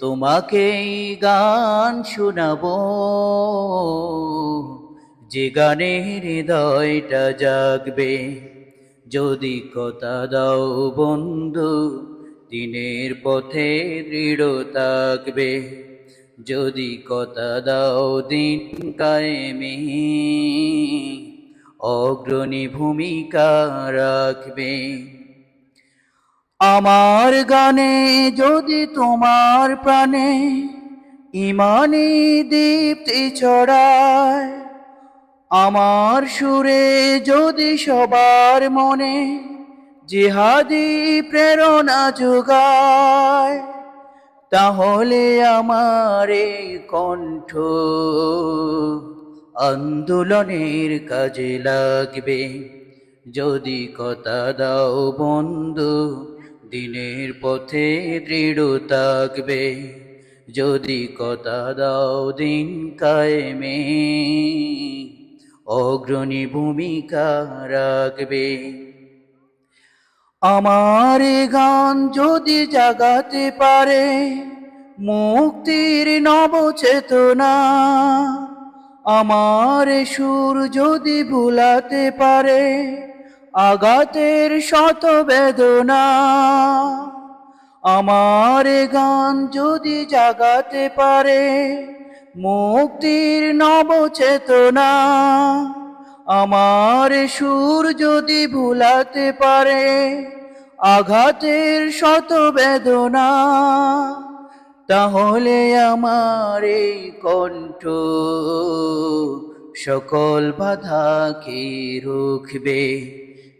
তোমাকে গান শোনাবো। যে গানের হৃদয়টা জাগবে, যদি কথা দাও বন্ধু, দিনের পথে দৃঢ় থাকবে। যদি কথা দাও দিন কায়েমে, অগ্রণী ভূমিকা রাখবে। আমার গানে যদি তোমার প্রাণে ইমানি দীপ্তি ছড়ায়, আমার সুরে যদি সবার মনে জিহাদি প্রেরণা যোগায়, তাহলে আমার এই কণ্ঠ আন্দোলনের কাজে লাগবে। যদি কথা দাও বন্ধু দিনের পথে দৃঢ় থাকবে। যদি কথা দাও দিন কায়েমে, অগ্রণী ভূমিকা রাখবে। আমার গান যদি জাগাতে পারে, মুক্তির নব চেতনা আমার সুর যদি ভুলাতে পারে আঘাতের শত বেদনা আমার গান যদি জাগাতে পারে, মুক্তির নব চেতনা আমার সুর যদি ভুলাতে পারে, আঘাতের শত বেদনা তাহলে আমার এই কণ্ঠ সকল বাধাকে রুখবে?